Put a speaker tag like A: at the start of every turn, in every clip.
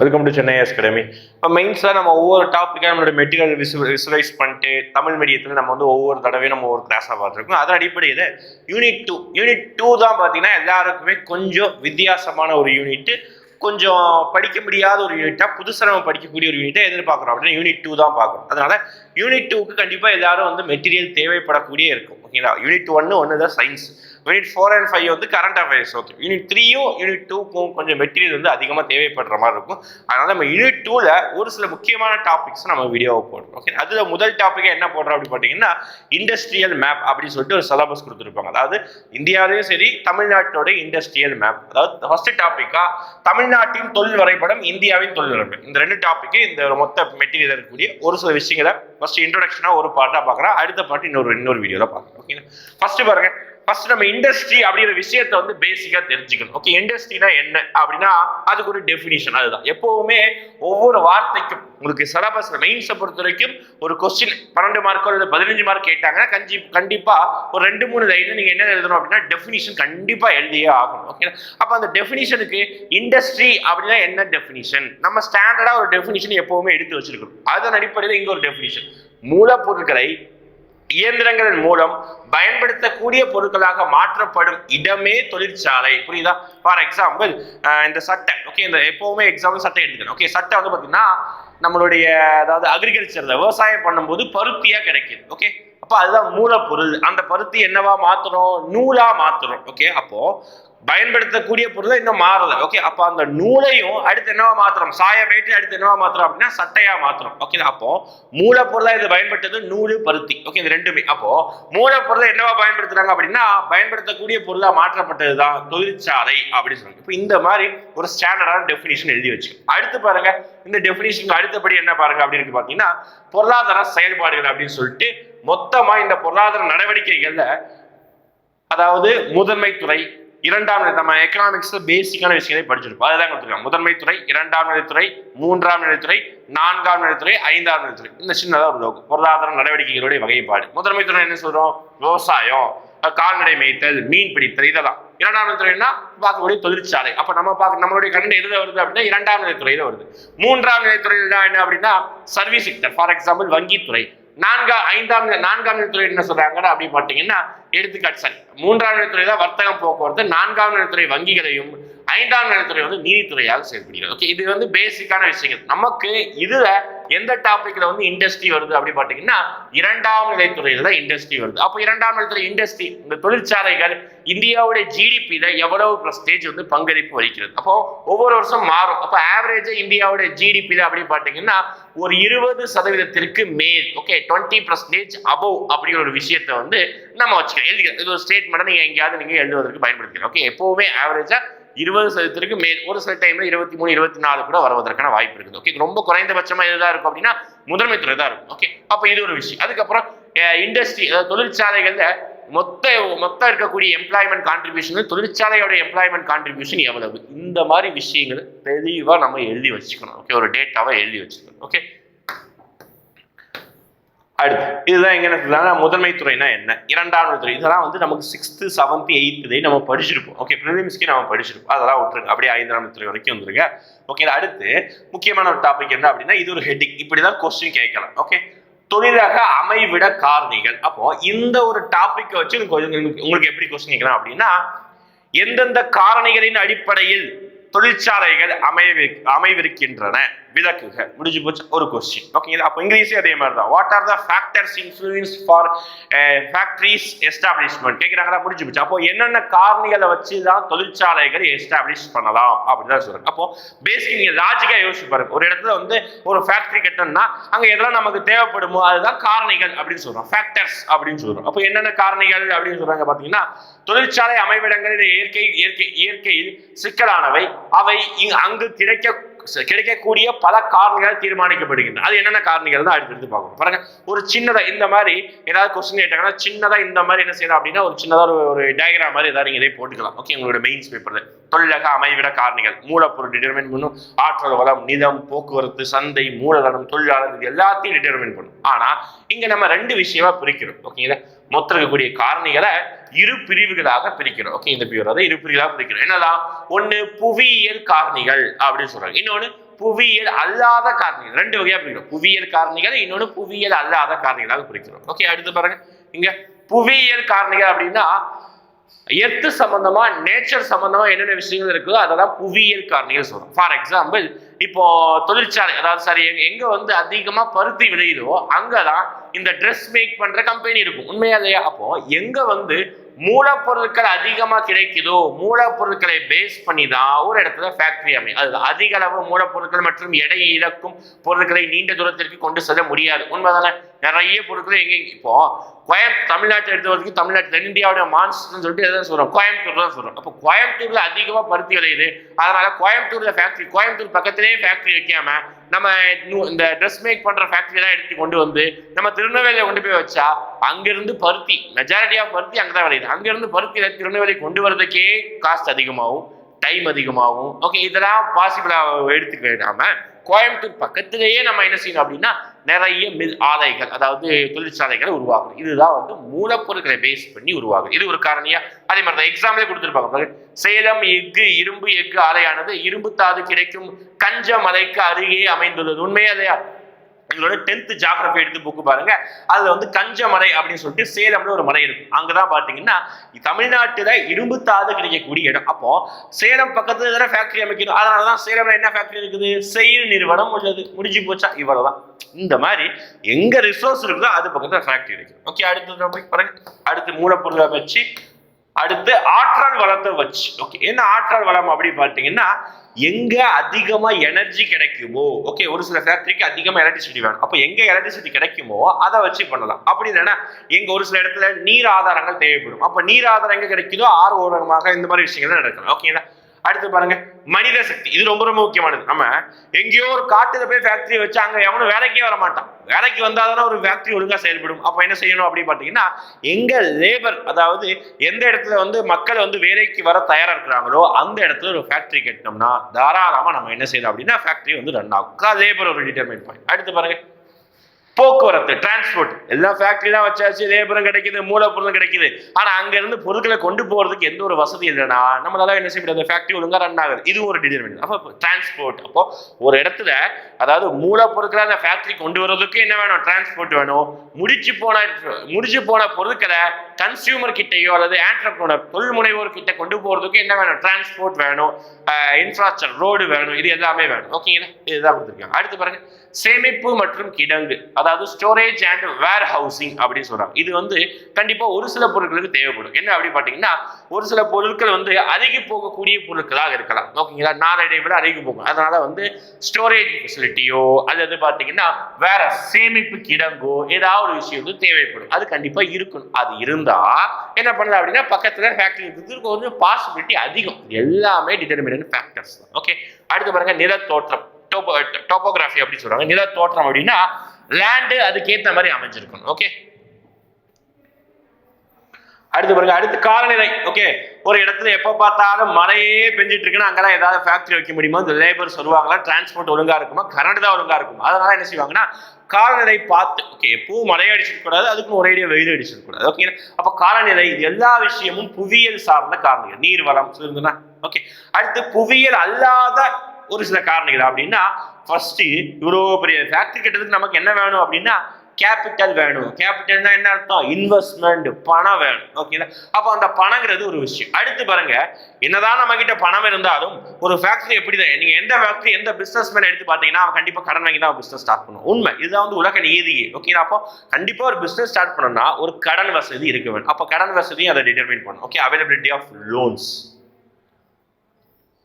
A: Welcome to Chennai academy இப்போ மெயின்ஸில் நம்ம ஒவ்வொரு டாப்பிக்காக நம்மளோட மெட்டீரியல் விசு விசுவலைஸ் பண்ணிட்டு தமிழ் மீடியத்தில் நம்ம வந்து ஒவ்வொரு தடவையும் நம்ம ஒவ்வொரு கிளாஸாக பார்த்துருக்கோம். அதன் அடிப்படையில் யூனிட் டூ யூனிட் டூ தான் பார்த்தீங்கன்னா எல்லாருக்குமே கொஞ்சம் வித்தியாசமான ஒரு யூனிட்டு கொஞ்சம் படிக்க முடியாத ஒரு யூனிட்டாக புதுசாக நம்ம படிக்கக்கூடிய ஒரு யூனிட்டை எதிர்பார்க்குறோம் அப்படின்னா யூனிட் டூ தான் பார்க்குறோம். அதனால் யூனிட் டூக்கு கண்டிப்பாக எல்லாரும் வந்து மெட்டீரியல் தேவைப்படக்கூடிய இருக்கும். ஓகேங்களா யூனிட் ஒன்று ஒன்று தான் science unit four and five வந்து கரண்ட் அஃபேர்ஸ் ஓகே யூனிட் த்ரீயும் யூனிட் டூக்கும் கொஞ்சம் மெட்டீரியல் வந்து அதிகமாக தேவைப்படுற மாதிரி இருக்கும். அதனால நம்ம யூனிட் டூவில் ஒரு சில முக்கியமான டாபிக்ஸ் நம்ம வீடியோவை போடுறோம். ஓகே அதில் முதல் டாப்பிக்கை என்ன போடுறோம் அப்படின்னு பார்த்தீங்கன்னா இண்டஸ்ட்ரியல் மேப் அப்படின்னு சொல்லிட்டு ஒரு சிலபஸ் கொடுத்துருப்பாங்க. அதாவது இந்தியாவிலையும் சரி தமிழ்நாட்டோட இண்டஸ்ட்ரியல் மேப் அதாவது ஃபர்ஸ்ட் டாப்பிக்காக தமிழ்நாட்டின் தொழில் வரைபடம் இந்தியாவின் தொழில் வரைபடம். இந்த ரெண்டு டாப்பிக்கு இந்த மொத்த மெட்டீரியல் இருக்கக்கூடிய ஒரு சில விஷயங்களை ஃபர்ஸ்ட் இன்ட்ரோடக்ஷனாக ஒரு பார்ட்டாக பார்க்குறேன் அடுத்த பாட்டு இன்னொரு இன்னொரு வீடியோவில் பார்க்குறேன் ஓகேங்களா ஃபர்ஸ்ட் பாருங்க. ஃபர்ஸ்ட் நம்ம இண்டஸ்ட்ரி அப்படிங்கிற விஷயத்தை வந்து பேசிக்கா தெரிஞ்சுக்கணும். ஓகே இண்டஸ்ட்ரினா என்ன? அப்படின்னா அதுக்கு ஒரு டெஃபினிஷன் அதுதான். எப்பவுமே ஒவ்வொரு வார்த்தைக்கும் உங்களுக்கு சிலபஸ் மெயின்ஸை பொறுத்த வரைக்கும் ஒரு கொஸ்டின் பன்னெண்டு மார்க்கோ இல்லை பதினஞ்சு மார்க் கேட்டாங்கன்னா கஞ்சி கண்டிப்பா ஒரு ரெண்டு மூணு லைன்ல நீங்க என்ன எழுதணும் அப்படின்னா டெஃபினிஷன் கண்டிப்பா எழுதியே ஆகணும். ஓகே அப்போ அந்த டெஃபினிஷனுக்கு இண்டஸ்ட்ரி அப்படின்னா என்ன டெஃபினிஷன் நம்ம ஸ்டாண்டர்டா ஒரு டெஃபினிஷன் எப்பவுமே எடுத்து வச்சிருக்கணும். அதன் அடிப்படையில் இங்க ஒரு டெஃபினிஷன் மூலப்பொருட்களை இயந்திரங்களின் மூலம் பயன்படுத்தக்கூடிய பொருட்களாக மாற்றப்படும் இடமே தொழிற்சாலை. புரியுதா? ஃபார் எக்ஸாம்பிள் இந்த சட்டை. ஓகே இந்த எப்பவுமே எக்ஸாம்பிள் சட்டை எடுத்துக்கணும். ஓகே சட்டை வந்து பார்த்தீங்கன்னா நம்மளுடைய அதாவது அக்ரிகல்ச்சர்ல விவசாயம் பண்ணும்போது பருத்தியா கிடைக்கிது. ஓகே அப்போ அதுதான் மூலப்பொருள். அந்த பருத்தி என்னவா மாத்துறோம்? நூலா மாத்துறோம். ஓகே அப்போ பயன்படுத்தக்கூடிய பொருளை இன்னும் மாறல. ஓகே அப்போ அந்த நூலையும் அடுத்து என்னவா மாத்திரம் சாயம் ஏற்றி அடுத்து என்னவா மாத்திரம் அப்படின்னா சட்டையா மாத்திரம் ஓகே அப்போ மூலப்பொருளா இது பயன்படுத்தது நூலு பருத்தி. ஓகே இது ரெண்டுமே. அப்போ மூலப்பொருளை என்னவா பயன்படுத்துறாங்க அப்படின்னா பயன்படுத்தக்கூடிய பொருளா மாற்றப்பட்டது தான் தொழிற்சாலை அப்படின்னு சொல்லுங்க இப்போ இந்த மாதிரி ஒரு ஸ்டாண்டர்டான டெஃபினிஷன் எழுதி வச்சு அடுத்து பாருங்க. இந்த டெஃபினிஷன் அடுத்தபடி என்ன பாருங்க அப்படின்னு பார்த்தீங்கன்னா பாத்தீங்கன்னா பொருளாதார செயல்பாடுகள் அப்படின்னு சொல்லிட்டு மொத்தமா இந்த பொருளாதார நடவடிக்கைகள்ல அதாவது முதன்மை துறை இரண்டாம் நிலை நம்ம எக்கனாமிக்ஸ்ல பேசிக்கான விஷயங்களை படிச்சிருப்போம். அதுதான் கொடுத்துருக்காங்க முதன்மை துறை இரண்டாம் நிலைத்துறை மூன்றாம் நிலைத்துறை நான்காம் நிலைத்துறை ஐந்தாம் நிலைத்துறை இந்த சின்னதாக ஒரு லோகம் பொருளாதார நடவடிக்கைகளுடைய வகைப்பாடு. முதன்மை துறை என்ன சொல்றோம்? விவசாயம் கால்நடை மேய்த்தல் மீன் பிடித்தல் இதெல்லாம். இரண்டாம் நிலைத்துறைன்னா பார்க்கக்கூடிய தொழிற்சாலை. அப்ப நம்ம பார்க்க நம்மளுடைய கரண்ட் எதுல வருது அப்படின்னா இரண்டாம் நிலைத்துறையில வருது. மூன்றாம் நிலைத்துறையில என்ன அப்படின்னா சர்வீஸ் செக்டர் ஃபார் எக்ஸாம்பிள் வங்கித்துறை. நான்கா ஐந்தாம் நான்காம் நிலைத்துறை என்ன சொல்றாங்கன்னா அப்படி பார்த்தீங்கன்னா எடுத்துக்காட்டு சரி. மூன்றாம் நிலைத்துறை தான் வர்த்தகம் போக்குவரத்து நான்காம் நிலைத்துறை வங்கிகளையும் ஐந்தாம் நிலைத்துறை வந்து நீதித்துறையாக செயல்படுகிறது. ஓகே இது வந்து பேசிக்கான விஷயங்கள். நமக்கு இதுல எந்த டாபிக்ல வந்து இண்டஸ்ட்ரி வருது அப்படி பார்த்தீங்கன்னா இரண்டாம் நிலைத்துறையில தான் இண்டஸ்ட்ரி வருது. அப்போ இரண்டாம் நிலைத்துறை இண்டஸ்ட்ரி இந்த தொழிற்சாலைகள் இந்தியாவுடைய ஜிடிபியில எவ்வளவு பர்சன்டேஜ் வந்து பங்களிப்பு வகிக்கிறது? அப்போ ஒவ்வொரு வருஷம் மாறும். அப்போ ஆவரேஜா இந்தியாவுடைய ஜிடிபியில அப்படி பார்த்தீங்கன்னா ஒரு இருபது சதவீதத்திற்கு மேல் ஓகே டுவெண்ட்டி பர்சன்டேஜ் அபவ் அப்படிங்கிற ஒரு விஷயத்த வந்து நம்ம வச்சுக்கலாம். எழுதிக்கலாம். இது ஒரு ஸ்டேட்மெண்ட் நீங்க எங்கேயாவது நீங்க எழுதுவதற்கு பயன்படுத்திக்கலாம். ஓகே எப்பவுமே ஆவரேஜா இருபது சதவீதத்திற்கு மேல். ஒரு சில டைம்ல இருபத்தி மூணு இருபத்தி நாலு கூட வருவதற்கான வாய்ப்பு இருக்குது. ஓகே ரொம்ப குறைந்தபட்சமா இதுதான் இருக்கும் அப்படின்னா முதன்மை துறை தான் இருக்கும். ஓகே அப்ப இது ஒரு விஷயம். அதுக்கப்புறம் இண்டஸ்ட்ரி அதாவது தொழிற்சாலைகள்ல மொத்த மொத்தம் இருக்கக்கூடிய எம்ப்ளாய்மெண்ட் கான்ட்ரிபியூஷன் தொழிற்சாலையோட எம்ப்ளாய்மெண்ட் கான்ட்ரிபியூஷன் எவ்வளவு? இந்த மாதிரி விஷயங்களை தெளிவா நம்ம எழுதி வச்சுக்கணும். ஓகே ஒரு டேட்டாவை எழுதி வச்சுக்கணும். ஓகே அடுத்து. இதுதான் எங்க என்ன முதன்மை துறைனா என்ன? இரண்டாம் துறை. இதெல்லாம் வந்து நமக்கு சிக்ஸ்த்து செவன்த் எயித்து நம்ம படிச்சிருப்போம். ஓகே ப்ரிலிம்ஸ்க்கு நம்ம படிச்சிருப்போம். அதெல்லாம் விட்டுருங்க. அப்படியே ஐந்தாம் துறை வரைக்கும் வந்துருங்க. ஓகே அடுத்து முக்கியமான ஒரு டாபிக் என்ன அப்படின்னா இது ஒரு ஹெட்டிங் இப்படிதான் கொஸ்டின் கேட்கலாம். ஓகே தொழிலாக அமைவிட காரணிகள். அப்போ இந்த ஒரு டாபிக்கை வச்சு உங்களுக்கு உங்களுக்கு எப்படி கொஸ்டின் கேட்கலாம் அப்படின்னா எந்தெந்த காரணிகளின் அடிப்படையில் தொழிற்சாலைகள் அமைவி அமைவிருக்கின்றன. விளக்குக. முடிஞ்சு போச்சு ஒரு கொஸ்டின் ஓகேங்களா அப்போ இங்கிலீஷே அதே மாதிரி தான் what are the factors influence for factories establishment கேட்குறாங்களா முடிஞ்சு போச்சு. அப்போ என்னென்ன காரணிகளை வச்சு தான் தொழிற்சாலைகள் எஸ்டாப்ளிஷ் பண்ணலாம்? அப்படின்னு தான் சொல்றாங்க. அப்போ பேசிக் நீங்கள் லாஜிக்காக யோசிச்சு பாருங்க. ஒரு இடத்துல வந்து ஒரு ஃபேக்டரி கட்டணும்னா அங்கே எதெல்லாம் நமக்கு தேவைப்படுமோ அதுதான் காரணிகள் அப்படின்னு சொல்கிறோம் ஃபேக்டர்ஸ் அப்படின்னு சொல்கிறோம் அப்போ என்னென்ன காரணிகள் அப்படின்னு சொல்கிறாங்க பார்த்தீங்கன்னா தொழிற்சாலை அமைவிடங்களின் இயற்கை இயற்கை இயற்கையில் சிக்கலானவை. அவை இங்கு அங்கு கிடைக்க கிடைக்கக்கூடிய பல காரணிகள் தீர்மானிக்கப்படுகின்றன. அது என்னென்ன காரணிகள் தான் அடுத்து பார்க்கணும். பாருங்க ஒரு சின்னதா இந்த மாதிரி ஏதாவது கொஸ்டின் கேட்டாங்கன்னா சின்னதா இந்த மாதிரி என்ன செய்யலாம் அப்படின்னா ஒரு சின்னதா ஒரு ஒரு டயக்ராம் மாதிரி ஏதாவது நீங்க இதே போட்டுக்கலாம். ஓகே உங்களோட மெயின்ஸ் பேப்பர்ல தொழிலக அமைவிட காரணிகள். மூலப்பொருள் டிட்டர்மைன் பண்ணும். ஆற்றல் வளம் நிதம் போக்குவரத்து சந்தை மூலதனம் தொழிலாளர் இது எல்லாத்தையும் டிட்டர்மைன் பண்ணும். ஆனா இங்க நம்ம ரெண்டு விஷயமா பிரிக்கிறோம். ஓகேங்களா மொத்தம் இருக்கக்கூடிய காரணிகளை இரு பிரிவுகளாக பிரிக்கிறோம். ஓகே இந்த பிரிவு இரு பிரிவுகளாக பிரிக்கிறோம். என்னதான்? ஒண்ணு புவியியல் காரணிகள் அப்படின்னு சொல்றாங்க. இன்னொன்னு புவியியல் அல்லாத காரணிகள். ரெண்டு வகையா பிரிக்கிறோம். புவியியல் காரணிகள் இன்னொன்னு புவியியல் அல்லாத காரணிகளாக பிரிக்கிறோம். ஓகே அடுத்து பாருங்க. இங்க புவியியல் காரணிகள் அப்படின்னா எர்த்து சம்பந்தமா நேச்சர் சம்பந்தமா என்னென்ன விஷயங்கள் இருக்குதோ அதெல்லாம் புவியியல் காரணிகள் சொல்றோம். ஃபார் எக்ஸாம்பிள் இப்போ தொழிற்சாலை அதாவது சரி எங்கே எங்க வந்து அதிகமா பருத்தி விளையுதோ அங்கதான் இந்த ட்ரெஸ் மேக் பண்ற கம்பெனி இருக்கும். உண்மையா இல்லையா? அப்போ எங்க வந்து மூலப்பொருட்கள் அதிகமா கிடைக்குதோ மூலப்பொருட்களை பேஸ் பண்ணி தான் ஒரு இடத்துல ஃபேக்டரி அமையும். அது அதிக அளவு மூலப்பொருட்கள் மற்றும் எடை இழக்கும் பொருட்களை நீண்ட தூரத்திற்கு கொண்டு செல்ல முடியாது. உண்மைதானே? நிறைய பொருட்கள் எங்க இப்போ கோயம் தமிழ்நாட்டை எடுத்த வரைக்கும் தமிழ்நாட்டு தென்னிந்தியாவுடைய மான்சூன் சொல்லிட்டு எதாவது சொல்றோம்? கோயம்புத்தூர் தான் சொல்றோம். அப்போ கோயம்புத்தூர்ல அதிகமா பருத்தி விளையுது. அதனால கோயம்புத்தூர்ல ஃபேக்டரி கோயம்புத்தூர் பக்கத்திலேயே ஃபேக்டரி வைக்காம நம்ம நூ- இந்த ட்ரெஸ் மேக் பண்ற ஃபேக்டரி எல்லாம் எடுத்து கொண்டு வந்து நம்ம திருநெல்வேலியை கொண்டு போய் வச்சா அங்கிருந்து பருத்தி மெஜாரிட்டி ஆஃப் பருத்தி அங்கதான் விளையுது. அங்கிருந்து பருத்தி திருநெல்வேலி கொண்டு வர்றதுக்கே காஸ்ட் அதிகமாகும் டைம் அதிகமாகும். ஓகே இதெல்லாம் பாசிபிளா எடுத்துக்க கோயம்புத்தூர் பக்கத்திலேயே நம்ம என்ன செய்யணும் அப்படின்னா நிறைய மில் ஆலைகள் அதாவது தொழிற்சாலைகளை உருவாகும் இதுதான் வந்து மூலப்பொருட்களை பேஸ் பண்ணி உருவாகுது இது ஒரு காரணியா? அதே மாதிரி தான் எக்ஸாம்பிளே கொடுத்துருப்பாங்க சேலம் எஃகு இரும்பு எஃகு ஆலையானது இரும்பு தாது கிடைக்கும் கஞ்ச மலைக்கு அருகே அமைந்துள்ளது. உண்மையா இல்லையா? எங்களோட டென்த் ஜாகிரபி எடுத்து புக்கு பாருங்க. அதுல வந்து கஞ்சமலை அப்படின்னு சொல்லிட்டு சேலம்ல ஒரு மலை இருக்கும் அங்கதான் பாத்தீங்கன்னா தமிழ்நாட்டுல இரும்பு தாது கிடைக்கக்கூடிய இடம். அப்போ சேலம் பக்கத்துல எதனா ஃபேக்டரி அமைக்கணும். அதனாலதான் சேலம்ல என்ன ஃபேக்டரி இருக்குது? செயல் நிறுவனம் உள்ளது. முடிஞ்சு போச்சா? இவ்வளவுதான். இந்த மாதிரி எங்க ரிசோர்ஸ் இருக்குதோ அது பக்கத்துல ஃபேக்டரி இருக்கு. ஓகே அடுத்து நம்ம பாருங்க. அடுத்து மூலப்பொருளை வச்சு அடுத்து ஆற்றல் வளத்தை வச்சு. ஓகே என்ன ஆற்றல் வளம் அப்படின்னு பார்த்தீங்கன்னா எங்க அதிகமா எனர்ஜி கிடைக்குமோ ஓகே ஒரு சில ஃபேக்டரிக்கு அதிகமா எலக்ட்ரிசிட்டி வேணும். அப்போ எங்க எலக்ட்ரிசிட்டி கிடைக்குமோ அதை வச்சு பண்ணலாம். அப்படி இல்லைன்னா எங்க ஒரு சில இடத்துல நீர் ஆதாரங்கள் தேவைப்படும். அப்ப நீர் ஆதாரம் எங்க கிடைக்குதோ ஆறு ஓரமாக இந்த மாதிரி விஷயங்கள் நடக்கலாம். ஓகேங்களா அடுத்து பாருங்க மனித சக்தி. இது ரொம்ப ரொம்ப முக்கியமானது. நம்ம எங்கேயோ ஒரு காட்டுல போய் ஃபேக்டரி வச்சு அங்க எவனும் வேலைக்கே வர மாட்டான் வேலைக்கு வந்தாதானே ஒரு ஃபேக்டரி ஒழுங்கா செயல்படும். அப்ப என்ன செய்யணும் அப்படின்னு பாத்தீங்கன்னா எங்க லேபர் அதாவது எந்த இடத்துல வந்து மக்கள் வந்து வேலைக்கு வர தயாரா இருக்கிறாங்களோ அந்த இடத்துல ஒரு ஃபேக்டரி கட்டினோம்னா தாராளமா நம்ம என்ன செய்யலாம் அப்படின்னா ஃபேக்டரி வந்து ரன் ஆகும். லேபர் ஒரு டிட்டர்மைன் பாயிண்ட் அடுத்து பாருங்க போக்குவரத்து டிரான்ஸ்போர்ட் எல்லா ஃபேக்ட்ரிலாம் வச்சாச்சு லேபரும் கிடைக்குது மூலப்பொருளும் கிடைக்குது. ஆனால் அங்கேருந்து பொருட்களை கொண்டு போகிறதுக்கு எந்த ஒரு வசதி இல்லைன்னா நம்மளால என்ன செய்ய முடியாது ஃபேக்ட்ரி ஒழுங்காக ரன் ஆகுது. இது ஒரு டிட்டர்மின் அப்போ டிரான்ஸ்போர்ட் அப்போ ஒரு இடத்துல அதாவது மூலப்பொருட்களை அந்த ஃபேக்ட்ரி கொண்டு வர்றதுக்கு என்ன வேணும்? டிரான்ஸ்போர்ட் வேணும். முடிச்சு போன முடிச்சு போன பொருட்களை கன்சியூமர் கிட்டையோ அல்லது ஆண்டர்பனர் தொழில் முனைவோர் கிட்ட கொண்டு போகிறதுக்கு என்ன வேணும்? டிரான்ஸ்போர்ட் வேணும் இன்ஃப்ராஸ்ட்ரக்சர் ரோடு வேணும் இது எல்லாமே வேணும். ஓகேங்களா இதுதான் கொடுத்துருக்காங்க. அடுத்து பாருங்க. சேமிப்பு மற்றும் கிடங்கு அதாவது ஸ்டோரேஜ் அண்ட் வேர் ஹவுசிங் அப்படின்னு சொல்றாங்க. இது வந்து கண்டிப்பா ஒரு சில பொருட்களுக்கு தேவைப்படும். என்ன அப்படி பாத்தீங்கன்னா ஒரு சில பொருட்கள் வந்து அருகி போகக்கூடிய பொருட்களாக இருக்கலாம். ஓகேங்களா நாளடை விட அருகி போகும் அதனால வந்து ஸ்டோரேஜ் ஃபெசிலிட்டியோ அல்லது பார்த்தீங்கன்னா வேற சேமிப்பு கிடங்கோ ஏதாவது ஒரு விஷயம் வந்து தேவைப்படும். அது கண்டிப்பாக இருக்கணும். அது இருந்தா என்ன பண்ணலாம் அப்படின்னா பக்கத்தில் ஃபேக்டரி இருக்கிறதுக்கு கொஞ்சம் பாசிபிலிட்டி அதிகம். எல்லாமே டிட்டர்மினன்ட் ஃபேக்டர்ஸ் தான். ஓகே அடுத்து பாருங்க நிலத்தோற்றம். டோபோ டோபோகிராஃபி அப்படின்னு சொல்றாங்க. நிலத்தோற்றம் அப்படின்னா லேண்டு அதுக்கேற்ற மாதிரி அமைஞ்சிருக்கணும். ஓகே அடுத்து பாருங்க அடுத்து காலநிலை. ஓகே ஒரு இடத்துல எப்போ பார்த்தாலும் மழையே பெஞ்சிட்டு இருக்குன்னா அங்கெல்லாம் ஏதாவது ஃபேக்டரி வைக்க முடியுமா? இந்த லேபர்ஸ் வருவாங்களா டிரான்ஸ்போர்ட் ஒழுங்கா இருக்குமா? கரண்ட் தான் ஒழுங்கா இருக்கும்? அதனால என்ன செய்வாங்கன்னா காலநிலை பார்த்து ஓகே எப்பவும் மழை அடிச்சிட்டு கூடாது அதுக்கும் ஒரேடியா வெயில் அடிச்சிடக்கூடாது கூடாது. ஓகே அப்ப காலநிலை இது எல்லா விஷயமும் புவியியல் சார்ந்த காரணிகள். நீர் வளம் சொல்லுங்கன்னா ஓகே அடுத்து புவியியல் அல்லாத ஒரு சில காரணிகள் அப்படின்னா ஃபர்ஸ்ட் இவ்வளோ பெரிய ஃபேக்டரி கட்டுறதுக்கு நமக்கு என்ன வேணும் அப்படின்னா கேபிட்டல் வேணும். கேபிட்டல்னா என்ன அர்த்தம்? இன்வெஸ்ட்மெண்ட் பணம் வேணும். ஓகேங்களா அப்போ அந்த பணங்கிறது ஒரு விஷயம். அடுத்து பாருங்க என்னதான் நம்ம கிட்ட பணம் இருந்தாலும் ஒரு ஃபேக்டரி எப்படி தான் நீங்க எந்த ஃபேக்டரி எந்த பிசினஸ் மேன் எடுத்து பார்த்தீங்கன்னா அவன் கண்டிப்பா கடன் வாங்கி தான் பிசினஸ் ஸ்டார்ட் பண்ணும் உண்மை. இதுதான் வந்து உலக நீதியே. ஓகேங்களா அப்போ கண்டிப்பா ஒரு பிசினஸ் ஸ்டார்ட் பண்ணணும்னா ஒரு கடன் வசதி இருக்க வேணும் அப்போ கடன் வசதியும் அதை டிட்டர்மைன் பண்ணும் ஓகே அவைலபிலிட்டி ஆஃப் லோன்ஸ்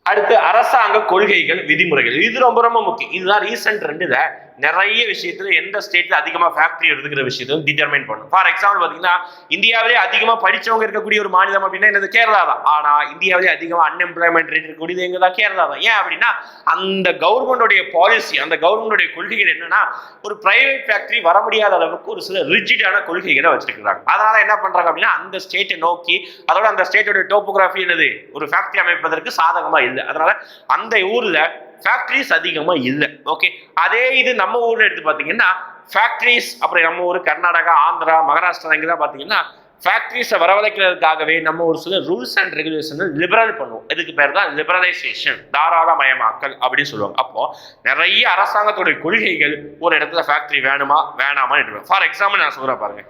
A: அடுத்து அரசாங்க கொள்கைகள் விதிமுறைகள். இது ரொம்ப ரொம்ப முக்கியம். இதுதான் ரீசெண்ட் ரெண்டுல நிறைய விஷயத்துல எந்த ஸ்டேட்ல அதிகமா ஃபேக்டரி எடுத்துக்கிற விஷயத்தை டிட்டர்மைன் பண்ணும். ஃபார் எக்ஸாம்பிள் பாத்தீங்கன்னா இந்தியாவிலே அதிகமா படிச்சவங்க இருக்கக்கூடிய ஒரு மாநிலம் அப்படின்னா என்னது? கேரளா தான். ஆனா இந்தியாவிலே அதிகமா அன்எம்ப்ளாய்மெண்ட் ரேட் இருக்கக்கூடியது எங்க தான்? கேரளா தான். ஏன் அப்படின்னா அந்த கவர்மெண்டோடைய பாலிசி அந்த கவர்மெண்டோடைய கொள்கைகள் என்னன்னா ஒரு பிரைவேட் ஃபேக்டரி வர முடியாத அளவுக்கு ஒரு சில ரிஜிடான கொள்கைகளை வச்சிருக்கிறாங்க. அதனால என்ன பண்றாங்க அப்படின்னா அந்த ஸ்டேட்டை நோக்கி அதோட அந்த ஸ்டேட்டோட டோபோகிராஃபி என்னது? ஒரு ஃபேக்டரி அமைப்பதற்கு சாதகமா இல்லை. அதனால அந்த ஊர்ல ஃபேக்ட்ரிஸ் அதிகமாக இல்லை. ஓகே அதே இது நம்ம ஊரில் எடுத்து பார்த்தீங்கன்னா ஃபேக்ட்ரிஸ் அப்புறம் நம்ம ஊர் கர்நாடகா ஆந்திரா மகாராஷ்டிரா இங்கெல்லாம் பார்த்தீங்கன்னா ஃபேக்ட்ரிஸை வரவழைக்கிறதுக்காகவே நம்ம ஒரு சில ரூல்ஸ் அண்ட் ரெகுலேஷன் லிபரல் பண்ணுவோம். இதுக்கு பேர் தான் லிபரலைசேஷன் தாராளமயமாக்கல் அப்படின்னு சொல்லுவாங்க. அப்போ நிறைய அரசாங்கத்துடைய கொள்கைகள் ஒரு இடத்துல ஃபேக்ட்ரி வேணுமா வேணாமா ஃபார் எக்ஸாம்பிள் நான் சொல்கிறேன் பாருங்கள்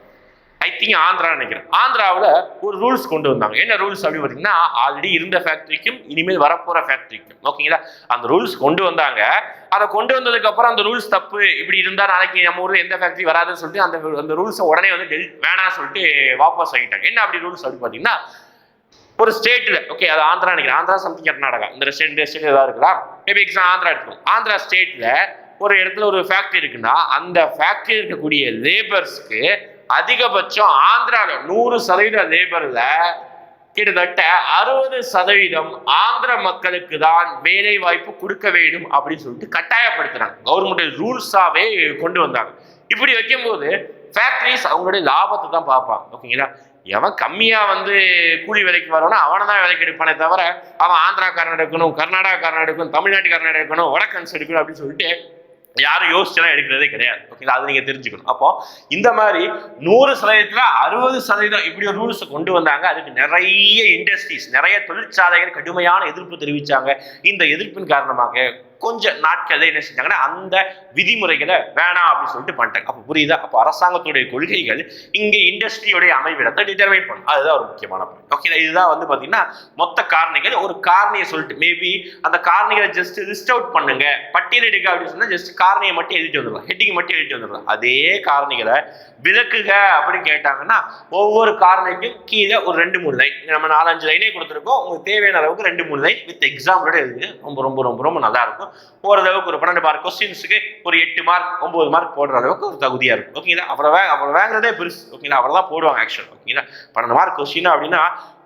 A: ஐ திங்க் ஆந்திரா நினைக்கிறேன். ஆந்திராவில் ஒரு ரூல்ஸ் கொண்டு வந்தாங்க. என்ன ரூல்ஸ் அப்படின்னு பார்த்தீங்கன்னா ஆல்ரெடி இருந்த ஃபேக்ட்ரிக்கும் இனிமேல் வரப்போகிற ஃபேக்ட்ரிக்கும் ஓகேங்களா அந்த ரூல்ஸ் கொண்டு வந்தாங்க. அதை கொண்டு வந்ததுக்கப்புறம் அந்த ரூல்ஸ் தப்பு. இப்படி இருந்தால் நாளைக்கு நம்ம ஊரில் எந்த ஃபேக்டரி வராதுன்னு சொல்லிட்டு அந்த அந்த ரூல்ஸை உடனே வந்து டெல் வேணாம்னு சொல்லிட்டு வாபஸ் ஆகிட்டாங்க என்ன அப்படி ரூல்ஸ் அப்படின்னு பார்த்தீங்கன்னா ஒரு ஸ்டேட்டில் ஓகே அது ஆந்திரா நினைக்கிறேன். ஆந்திரா சம்திங் கர்நாடகா. இந்த ஸ்டேட் ஸ்டேட் ஏதாவது இருக்கா மேபி எக்ஸாம் ஆந்திரா எடுத்துக்கோம் ஆந்திரா ஸ்டேட்டில் ஒரு இடத்துல ஒரு ஃபேக்ட்ரி இருக்குன்னா அந்த ஃபேக்ட்ரி இருக்கக்கூடிய லேபர்ஸ்க்கு அதிகபட்சம் ஆந்திராவில் நூறு சதவீத லேபரில் கிட்டத்தட்ட அறுபது சதவீதம் ஆந்திர மக்களுக்கு தான் வேலை வாய்ப்பு கொடுக்க வேண்டும் அப்படின்னு சொல்லிட்டு கட்டாயப்படுத்துறாங்க. கவர்மெண்ட் ரூல்ஸாவே கொண்டு வந்தாங்க. இப்படி வைக்கும்போது ஃபேக்டரிஸ் அவங்களுடைய லாபத்தை தான் பார்ப்பாங்க. ஓகேங்களா எவன் கம்மியா வந்து கூலி விலைக்கு வரானோ அவனை தான் விலைக்கு எடுப்பானே தவிர அவன் ஆந்திராக்காரன் எடுக்கணும் கர்நாடகாக்காரன் எடுக்கணும் தமிழ்நாட்டுக்காரன் எடுக்கணும் வடக்கன்ஸ் எடுக்கணும் அப்படின்னு சொல்லிட்டு யாரும் யோசிச்செல்லாம் எடுக்கிறதே கிடையாது. ஓகேங்களா அது நீங்க தெரிஞ்சுக்கணும். அப்போ இந்த மாதிரி நூறு சதவீதத்துல அறுபது சதவீதம் இப்படி ஒரு ரூல்ஸ் கொண்டு வந்தாங்க. அதுக்கு நிறைய இண்டஸ்ட்ரீஸ் நிறைய தொழிற்சாலைகள் கடுமையான எதிர்ப்பு தெரிவிச்சாங்க. இந்த எதிர்ப்பின் காரணமாக கொஞ்ச நாட்கள் என்ன செஞ்சாங்கன்னா அந்த விதிமுறைகளை வேணாம் அப்படின்னு சொல்லிட்டு பண்ணிட்டாங்க. அப்போ புரியுதா? அப்போ அரசாங்கத்துடைய கொள்கைகள் இங்க இண்டஸ்ட்ரியோடைய அமைவிடத்தை டிட்டர்மைன் பண்ணும். அதுதான் ஒரு முக்கியமான பாயிண்ட் ஓகே இதுதான் வந்து பாத்தீங்கன்னா மொத்த காரணிகள். ஒரு காரணியை சொல்லிட்டு மேபி அந்த காரணிகளை ஜஸ்ட் லிஸ்ட் அவுட் பண்ணுங்க. பட்டியலிடுங்க அப்படின்னு சொன்னா ஜஸ்ட் காரணியை மட்டும் எழுதிட்டு வந்துடலாம். ஹெட்டிங் மட்டும் எழுதிட்டு வந்துடலாம். அதே காரணிகளை விளக்குக அப்படின்னு கேட்டாங்கன்னா ஒவ்வொரு காரணிக்கும் கீழே ஒரு ரெண்டு மூணு லைன் நம்ம நாலஞ்சு லைனே கொடுத்துருக்கோம். உங்களுக்கு தேவையான அளவுக்கு ரெண்டு மூணு லைன் வித் எக்ஸாம்பிளோட எழுதுங்க. ரொம்ப ரொம்ப ரொம்ப ரொம்ப நல்லா இருக்கும். ஓரளவுக்கு ஒரு பன்னெண்டு மார்க் கொஸ்டின்ஸுக்கு ஒரு எட்டு மார்க் ஒன்பது மார்க் போடுற அளவுக்கு ஒரு தகுதியா இருக்கும். ஓகேங்களா அப்புறம் வே அப்புறம் வாங்குறதே பெருசு. ஓகேங்களா அப்புறம் தான் போடுவாங்க ஆக்சுவல் ஓகேங்களா பன்னெண்டு மார்க் கொஸ்டின் அப்படின்னா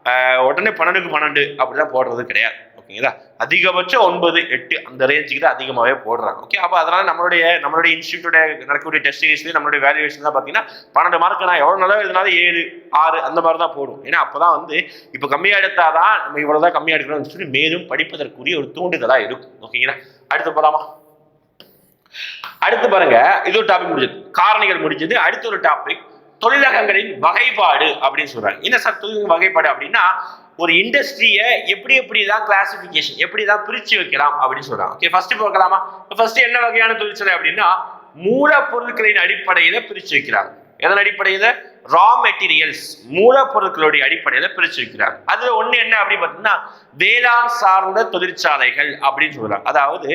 A: ஆஹ், உடனே பன்னெண்டுக்கு பன்னெண்டு அப்படிலாம் போடுறது கிடையாது. ஓகேங்களா? அதிகபட்சம் ஒன்பது எட்டு அந்த ரேஞ்சுக்கு தான் அதிகமாகவே போடுறாங்க. ஓகே? அப்போ அதனால நம்மளுடைய நம்மளுடைய இன்ஸ்டியூட்டோட நடக்கக்கூடிய டெஸ்ட் சீரிஸ்லேயே நம்மளுடைய வேல்யூவேஷன் தான் பார்த்தீங்கன்னா பன்னெண்டு மார்க் நான் எவ்வளோ நல்லா எழுதினாலும் ஏழு ஆறு அந்த மாதிரி தான் போடும். ஏன்னா அப்போ தான் வந்து இப்போ கம்மியாக எடுத்தால் தான் நம்ம இவ்வளோ தான் கம்மியாக எடுக்கணும்னு சொல்லி மேலும் படிப்பதற்குரிய ஒரு தூண்டுதலாக இருக்கும். ஓகேங்களா? அடுத்து போகலாமா அடுத்து பாருங்க இது ஒரு டாபிக் முடிஞ்சது. காரணிகள் முடிஞ்சது. அடுத்த ஒரு டாபிக் தொழிலகங்களின் வகைப்பாடு அப்படின்னு சொல்றாங்க. என்ன சார் தொழில் வகைப்பாடு அப்படின்னா ஒரு இண்டஸ்ட்ரியை எப்படி எப்படி தான் கிளாசிபிகேஷன் எப்படி தான் பிரித்து வைக்கலாம் அப்படின்னு சொல்றாங்க. ஓகே ஃபர்ஸ்ட் பார்க்கலாமா? ஃபர்ஸ்ட் என்ன வகையான தொழிற்சாலை அப்படின்னா மூலப்பொருட்களின் அடிப்படையில் பிரித்து வைக்கிறாங்க. எதன் அடிப்படையில்? ரா மெட்டீரியல்ஸ் மூலப்பொருட்களுடைய அடிப்படையில் பிரித்து வைக்கிறாங்க. அதுல ஒண்ணு என்ன அப்படின்னு பார்த்தீங்கன்னா வேளாண் சார்ந்த தொழிற்சாலைகள் அப்படின்னு சொல்றாங்க. அதாவது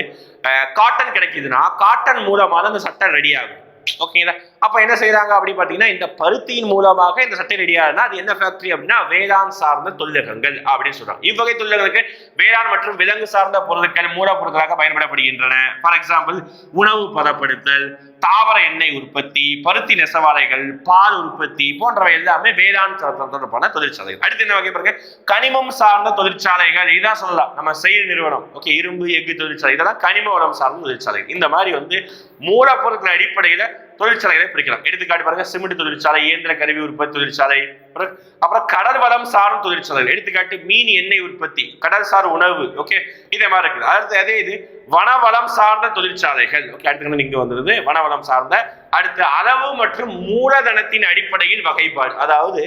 A: காட்டன் கிடைக்குதுன்னா காட்டன் மூலமாக தான் சட்டம் சட்டை ரெடி ஆகும். ஓகேங்களா? அப்ப என்ன செய்யறாங்க அப்படின்னு பாத்தீங்கன்னா இந்த பருத்தியின் மூலமாக இந்த சட்டை ரெடி அது என்ன ஃபேக்டரி அப்படின்னா வேளாண் சார்ந்த தொழிலகங்கள் அப்படின்னு சொல்றாங்க. இவ்வகை தொழிலகங்களுக்கு வேளாண் மற்றும் விலங்கு சார்ந்த பொருட்கள் மூலப்பொருட்களாக பயன்படப்படுகின்றன. ஃபார் எக்ஸாம்பிள் உணவு பதப்படுத்தல் தாவர எண்ணெய் உற்பத்தி பருத்தி நெசவாலைகள் பால் உற்பத்தி போன்றவை எல்லாமே வேளாண் தொடர்பான தொழிற்சாலைகள். அடுத்து என்ன வகை பாருங்க? கனிமம் சார்ந்த தொழிற்சாலைகள். இதான் சொல்லலாம். நம்ம செயல் நிறுவனம். ஓகே இரும்பு எஃகு தொழிற்சாலை. இதெல்லாம் கனிம வளம் சார்ந்த தொழிற்சாலை இந்த மாதிரி வந்து மூலப்பொருட்கள் அடிப்படையில தொழிற்சாலைகளை பிரிக்கலாம். எடுத்துக்காட்டு பாருங்க சிமெண்ட் தொழிற்சாலை இயந்திர கருவி உற்பத்தி தொழிற்சாலை அப்புறம் அப்புறம் சாரும் சார்ந்த தொழிற்சாலைகள். எடுத்துக்காட்டு மீன் எண்ணெய் உற்பத்தி கடல் சார் உணவு ஓகே இதே மாதிரி இருக்குது. அடுத்து அதே இது வனவளம் சார்ந்த தொழிற்சாலைகள். ஓகே அடுத்து இங்க வந்துருது. வனவளம் சார்ந்த அடுத்து அளவு மற்றும் மூலதனத்தின் அடிப்படையில் வகைப்பாடு. அதாவது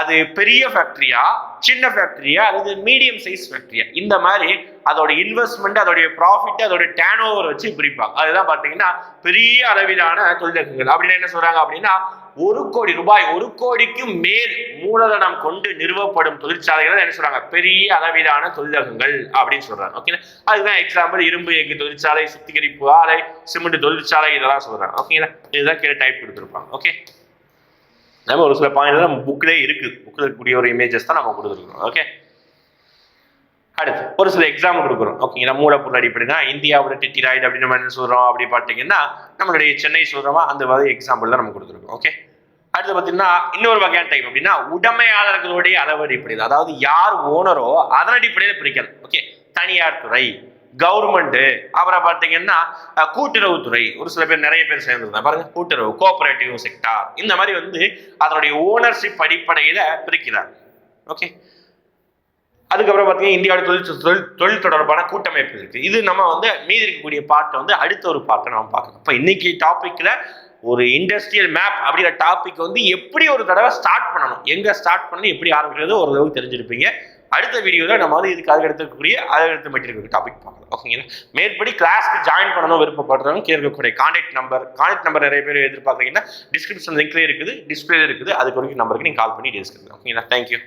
A: அது பெரிய ஃபேக்ட்ரியா சின்ன ஃபேக்ட்ரியா அல்லது மீடியம் சைஸ் ஃபேக்ட்ரியா இந்த மாதிரி அதோட இன்வெஸ்ட்மெண்ட் அதோடைய ப்ராஃபிட் அதோட டேன் ஓவர் வச்சு பிரிப்பாங்க. அதுதான் பார்த்தீங்கன்னா பெரிய அளவிலான தொழிலகங்கள். அப்படின்னா என்ன சொல்றாங்க அப்படின்னா ஒரு கோடி ரூபாய் ஒரு கோடிக்கும் மேல் மூலதனம் கொண்டு நிறுவப்படும் தொழிற்சாலைகள் என்ன சொல்றாங்க? பெரிய அளவிலான தொழிலகங்கள் அப்படின்னு சொல்றாங்க. ஓகேங்களா அதுதான் எக்ஸாம்பிள் இரும்பு எஃகு தொழிற்சாலை சுத்திகரிப்பு ஆலை சிமெண்ட் தொழிற்சாலை இதெல்லாம் சொல்றாங்க. ஓகேங்களா இதுதான் கீழே டைப் கொடுத்துருப்பாங்க. ஓகே நம்ம ஒரு சில பாயிண்ட் நம்ம புக்கிலே இருக்கு. புக்கில் இருக்கக்கூடிய ஒரு இமேஜஸ் தான் நம்ம கொடுத்துருக்கோம். ஓகே அடுத்து ஒரு சில எக்ஸாம்பிள் கொடுக்குறோம். ஓகேங்களா மூலப்பொருள் அடிப்படைனா இந்தியாவோட டிட்டிராய்டு அப்படின்னு நம்ம என்ன சொல்கிறோம் அப்படி பார்த்தீங்கன்னா நம்மளுடைய சென்னை சொல்கிறோமா அந்த மாதிரி எக்ஸாம்பிள் நம்ம கொடுத்துருக்கோம். ஓகே அடுத்து பார்த்தீங்கன்னா இன்னொரு வகையான டைப் அப்படின்னா உடைமையாளர்களுடைய அளவு அடிப்படையில் அதாவது யார் ஓனரோ அதன் அடிப்படையில் பிரிக்கல். ஓகே தனியார் துறை. கவர்மெண்ட்டு அப்புறம் பார்த்தீங்கன்னா கூட்டுறவுத்துறை. ஒரு சில பேர் நிறைய பேர் சேர்ந்துருந்தாங்க. பாருங்க கூட்டுறவு கோஆபரேட்டிவ் செக்டார் இந்த மாதிரி வந்து அதனுடைய ஓனர்ஷிப் அடிப்படையில் பிரிக்கிறாங்க ஓகே அதுக்கப்புறம் பார்த்தீங்கன்னா இந்தியாவோட தொழில் தொழில் தொழில் தொடர்பான கூட்டமைப்பு இருக்குது இது நம்ம வந்து மீதி இருக்கக்கூடிய பாட்டை வந்து அடுத்த ஒரு பாட்டை நம்ம பார்க்கணும் இப்போ இன்னைக்கு டாப்பிக்கில் ஒரு இண்டஸ்ட்ரியல் மேப் அப்படிங்கிற டாபிக் வந்து எப்படி ஒரு தடவை ஸ்டார்ட் பண்ணணும்? எங்கே ஸ்டார்ட் பண்ணி எப்படி ஆரம்பிக்கிறது? ஓரளவுக்கு தெரிஞ்சிருப்பீங்க. அடுத்த வீடியோவில் நம்ம வந்து இதுக்கு அதுக்கு எடுத்துக்கூடிய அடுத்த மெட்டீரியல் டாபிக் பார்க்கலாம். ஓகேங்களா மேற்படி கிளாஸ்க்கு ஜாயின் பண்ணணும் விருப்பப்படுறவங்க கேட்கக்கூடிய கான்டாக்ட் நம்பர் கான்டாக்ட் நம்பர் நிறைய பேர் எதிர்பார்க்குறீங்கன்னா டிஸ்கிரிப்ஷன் லிங்க்லேயே இருக்குது டிஸ்பிளே இருக்குது. அதுக்கு வரைக்கும் நம்பருக்கு நீங்கள் கால் பண்ணி டிஸ்கஸ் ஓகேங்களா தேங்க்யூ